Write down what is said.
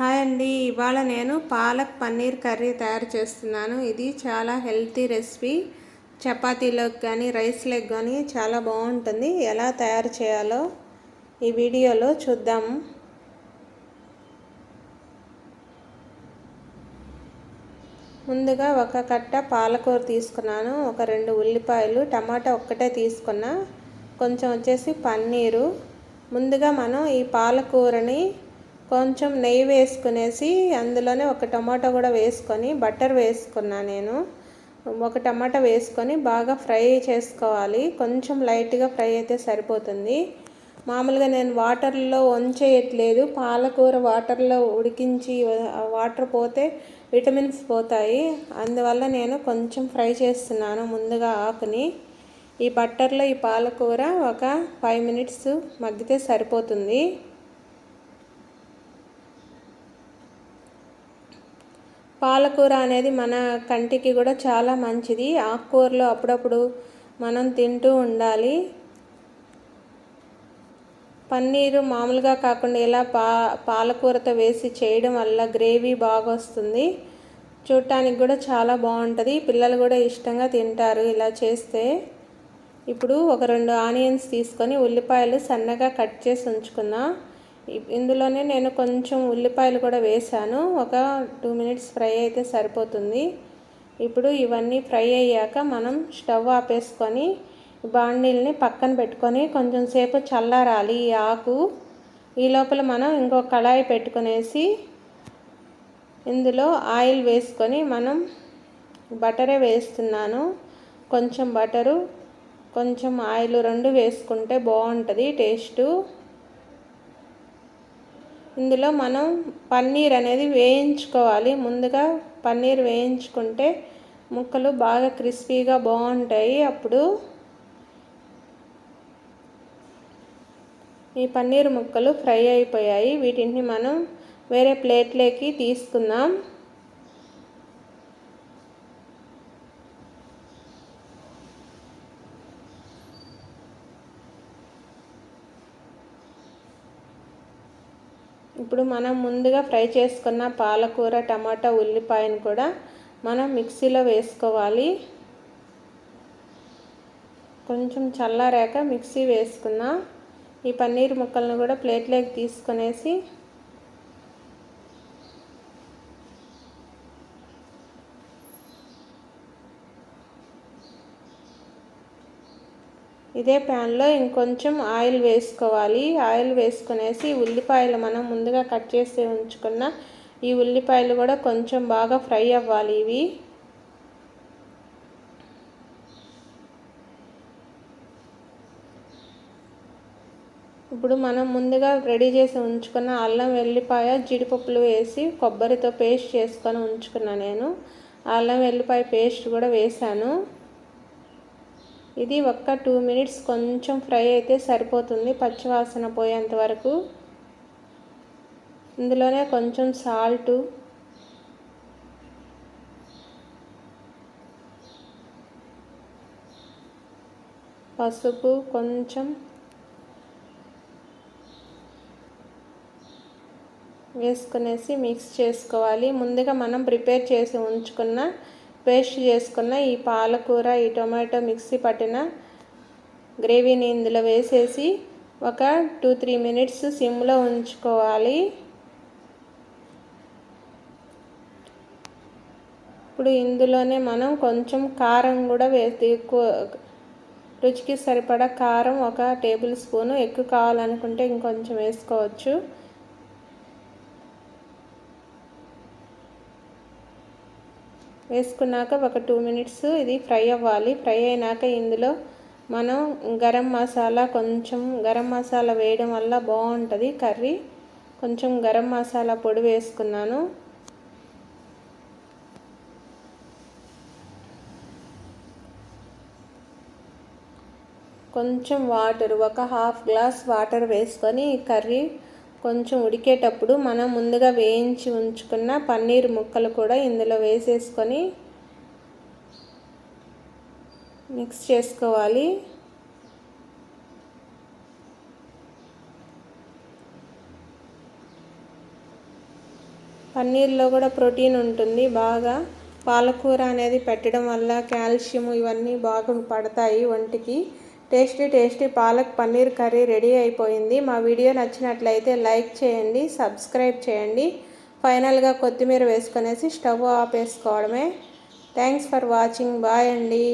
Hi అండి. ఇవాళ నేను పాలక్ పన్నీర్ కర్రీ తయారు చేస్తున్నాను. ఇది చాలా హెల్తీ రెసిపీ. చపాతీలోకి కానీ రైస్లోకి కానీ చాలా బాగుంటుంది. ఎలా తయారు చేయాలో ఈ వీడియోలో చూద్దాము ముందుగా ఒక కట్ట పాలకూర తీసుకున్నాను. ఒక రెండు ఉల్లిపాయలు టమాటా ఒక్కటే తీసుకున్నా. కొంచెం వచ్చేసి పన్నీరు. ముందుగా మనం ఈ పాలకూరని కొంచెం నెయ్యి వేసుకునేసి అందులోనే ఒక టమాటో కూడా వేసుకొని బటర్ వేసుకున్నా నేను. ఒక టమాటా వేసుకొని బాగా ఫ్రై చేసుకోవాలి. కొంచెం లైట్గా ఫ్రై అయితే సరిపోతుంది. మామూలుగా నేను వాటర్లో వంచేయట్లేదు. పాలకూర వాటర్లో ఉడికించి వాటర్ పోతే విటమిన్స్ పోతాయి. అందువల్ల నేను కొంచెం ఫ్రై చేస్తున్నాను ముందుగా ఆకుని. ఈ బట్టర్లో ఈ పాలకూర ఒక ఫైవ్ మినిట్స్ మగ్గితే సరిపోతుంది. పాలకూర అనేది మన కంటికి కూడా చాలా మంచిది. ఆకుకూరలు అప్పుడప్పుడు మనం తింటూ ఉండాలి. పన్నీరు మామూలుగా కాకుండా ఇలా పా పాలకూరతో వేసి చేయడం వల్ల గ్రేవీ బాగా వస్తుంది చూడటానికి కూడా చాలా బాగుంటుంది. పిల్లలు కూడా ఇష్టంగా తింటారు ఇలా చేస్తే. ఇప్పుడు ఒక రెండు ఆనియన్స్ తీసుకొని ఉల్లిపాయలు సన్నగా కట్ చేసి ఉంచుకుందాం. ఇందులోనే నేను కొంచెం ఉల్లిపాయలు కూడా వేసాను ఒక టూ మినిట్స్ ఫ్రై అయితే సరిపోతుంది. ఇప్పుడు ఇవన్నీ ఫ్రై అయ్యాక మనం స్టవ్ ఆపేసుకొని బాండీల్ని పక్కన పెట్టుకొని కొంచెం సేపు చల్లారాలి ఈ ఆకు. ఈ లోపల మనం ఇంకో కళాయి పెట్టుకునేసి ఇందులో ఆయిల్ వేసుకొని మనం బటరే వేస్తున్నాను. కొంచెం బటరు కొంచెం ఆయిల్ రెండు వేసుకుంటే బాగుంటుంది టేస్టు. ఇందులో మనం పన్నీర్ అనేది వేయించుకోవాలి. ముందుగా పన్నీర్ వేయించుకుంటే ముక్కలు బాగా క్రిస్పీగా బాగుంటాయి. అప్పుడు ఈ పన్నీర్ ముక్కలు ఫ్రై అయిపోయాయి. వీటిని మనం వేరే ప్లేట్లోకి తీసుకుందాం. ఇప్పుడు మనం ముందుగా ఫ్రై చేసుకున్న పాలకూర టమాటా ఉల్లిపాయను కూడా మనం మిక్సీలో వేసుకోవాలి. కొంచెం చల్లారాక మిక్సీ వేసుకుందాం. ఈ పన్నీర్ ముక్కలను కూడా ప్లేట్లోకి తీసుకునేసి ఇదే ప్యాన్లో ఇంకొంచెం ఆయిల్ వేసుకోవాలి. ఆయిల్ వేసుకునేసి ఉల్లిపాయలు మనం ముందుగా కట్ చేసి ఉంచుకున్న ఈ ఉల్లిపాయలు కూడా కొంచెం బాగా ఫ్రై అవ్వాలి ఇవి. ఇప్పుడు మనం ముందుగా రెడీ చేసి ఉంచుకున్న అల్లం వెల్లిపాయ జీడిపప్పులు వేసి కొబ్బరితో పేస్ట్ చేసుకొని ఉంచుకున్నా నేను. అల్లం వెల్లిపాయ పేస్ట్ కూడా వేసాను ఇది ఒక్క టూ మినిట్స్ కొంచెం ఫ్రై అయితే సరిపోతుంది పచ్చివాసన పోయేంత వరకు. ఇందులోనే కొంచెం సాల్టు. పసుపు కొంచెం. వేసుకునేసి మిక్స్ చేసుకోవాలి. ముందుగా మనం ప్రిపేర్ చేసి ఉంచుకున్న పేస్ట్ చేసుకున్న ఈ పాలకూర ఈ టొమాటో మిక్సీ పట్టిన గ్రేవీని ఇందులో వేసేసి ఒక టూ త్రీ మినిట్స్ సిమ్లో ఉంచుకోవాలి. ఇప్పుడు ఇందులోనే మనం కొంచెం కారం కూడా వేసి ఎక్కువ రుచికి సరిపడా కారం ఒక టేబుల్ స్పూను ఎక్కువ కావాలనుకుంటే ఇంకొంచెం వేసుకోవచ్చు. వేసుకున్నాక ఒక టూ మినిట్స్ ఇది ఫ్రై అవ్వాలి. ఫ్రై అయినాక ఇందులో మనం గరం మసాలా కొంచెం గరం మసాలా వేయడం వల్ల బాగుంటుంది. కర్రీ కొంచెం గరం మసాలా పొడి వేసుకున్నాను. కొంచెం వాటర్ ఒక హాఫ్ గ్లాస్ వాటర్ వేసుకొని కర్రీ కొంచెం ఉడికేటప్పుడు మనం ముందుగా వేయించి ఉంచుకున్న పన్నీర్ ముక్కలు కూడా ఇందులో వేసేసుకొని మిక్స్ చేసుకోవాలి. పన్నీర్లో కూడా ప్రోటీన్ ఉంటుంది బాగా. పాలకూర అనేది పెట్టడం వల్ల కాల్షియం ఇవన్నీ బాగా పడతాయి ఒంటికి. Tasty tasty palak paneer curry ready అయిపోయింది. మా వీడియో నచ్చినట్లయితే లైక్ చేయండి సబ్స్క్రైబ్ చేయండి. ఫైనల్గా కొత్తిమీర వేసుకొనేసి స్టవ్ ఆపేసుకోవడమే థ్యాంక్స్ ఫర్ వాచింగ్. బాయ్ అండి.